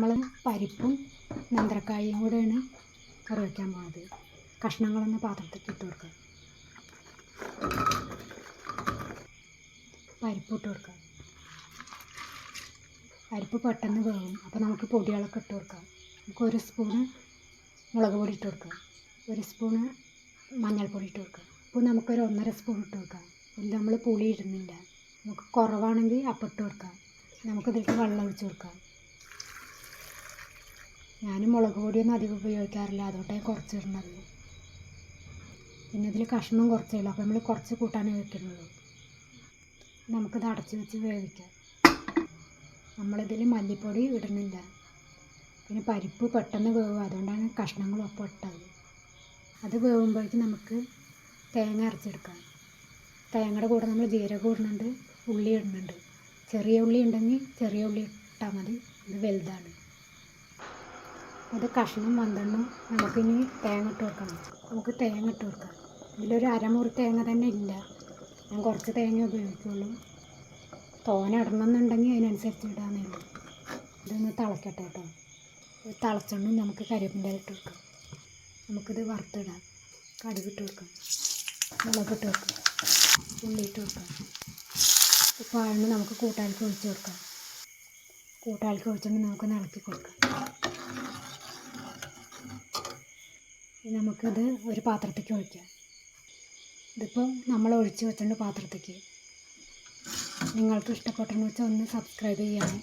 നമ്മൾ പരിപ്പും നേന്ത്രക്കായും കൂടെയാണ് കറി വയ്ക്കാൻ പോകുന്നത് കഷ്ണങ്ങളൊന്ന് പാത്രത്തിലേക്ക് ഇട്ട് കൊടുക്കുക പരിപ്പ് ഇട്ട് കൊടുക്കുക പരിപ്പ് പെട്ടെന്ന് വേവും. അപ്പോൾ നമുക്ക് പൊടികളൊക്കെ ഇട്ട് കൊടുക്കാം. നമുക്ക് ഒരു സ്പൂണ് മുളക് പൊടി ഇട്ട് കൊടുക്കാം. ഒരു സ്പൂണ് മഞ്ഞൾപ്പൊടി ഇട്ട് കൊടുക്കാം. അപ്പോൾ നമുക്കൊരു ഒന്നര സ്പൂൺ ഇട്ട് കൊടുക്കാം. ഇതിൽ നമ്മൾ പുളി ഇടുന്നില്ല നമുക്ക് കുറവാണെങ്കിൽ അപ്പം ഇട്ട് കൊടുക്കാം. നമുക്കിതിലേക്ക് വെള്ളം ഒഴിച്ച് കൊടുക്കാം. ഞാൻ മുളക് പൊടിയൊന്നും അധികം ഉപയോഗിക്കാറില്ല. അതുകൊണ്ടാണ് കുറച്ച് ഇടുന്നത് പിന്നെ ഇതിൽ കഷ്ണം കുറച്ചേ ഉള്ളൂ. അപ്പോൾ നമ്മൾ കുറച്ച് കൂട്ടാനേ വെക്കുന്നുള്ളൂ നമുക്കിത് അടച്ച് വെച്ച് വേവിക്കാം. നമ്മളിതിൽ മല്ലിപ്പൊടി ഇടുന്നില്ല. പിന്നെ പരിപ്പ് പെട്ടെന്ന് വേവും. അതുകൊണ്ടാണ് കഷ്ണങ്ങൾ ഒപ്പം ഇട്ടത്. അത് വേവുമ്പോഴേക്കും നമുക്ക് തേങ്ങ അരച്ചെടുക്കാം. തേങ്ങയുടെ കൂടെ നമ്മൾ ജീരകം ഇടുന്നുണ്ട് ഉള്ളി ഇടുന്നുണ്ട്. ചെറിയ ഉള്ളി ഉണ്ടെങ്കിൽ ചെറിയ ഉള്ളി ഇട്ടാൽ മതി. ഇത് വലുതാണ്. അത് കഷ്ണം വന്നെണ്ണം നമുക്കിനി തേങ്ങ ഇട്ട് കൊടുക്കണം. നമുക്ക് തേങ്ങ ഇട്ട് കൊടുക്കാം. ഇതിലൊരു അരമുറി തേങ്ങ തന്നെ ഇല്ല. ഞാൻ കുറച്ച് തേങ്ങ ഉപയോഗിക്കുള്ളൂ. തോന ഇടണമെന്നുണ്ടെങ്കിൽ അതിനനുസരിച്ച് ഇടാന്നേ ഉള്ളൂ. ഇതൊന്ന് തിളക്കട്ടെ കേട്ടോ. ഇത് നമുക്ക് കരിപ്പിന്റെ ഇട്ട് കൊടുക്കാം. നമുക്കിത് വറുത്തിടാം. കടുകിട്ട് കൊടുക്കാം. മുളകിട്ട് കൊടുക്കാം. ഉള്ളി ഇട്ട് കൊടുക്കാം. ഇപ്പോൾ ആയതുകൊണ്ട് നമുക്ക് കൂട്ടാലിക്ക് ഒഴിച്ച് കൊടുക്കാം. കൂട്ടാലിക്ക് ഒഴിച്ചുകൊണ്ട് നമുക്ക് ഇളക്കി കൊടുക്കാം. നമുക്കിത് ഒരു പാത്രത്തേക്ക് ഒഴിക്കാം. ഇതിപ്പോൾ നമ്മൾ ഒഴിച്ച് വെച്ചിട്ടുണ്ട് പാത്രത്തേക്ക് നിങ്ങൾക്ക് ഇഷ്ടപ്പെട്ടെന്ന് വെച്ചാൽ ഒന്ന് സബ്സ്ക്രൈബ് ചെയ്യണം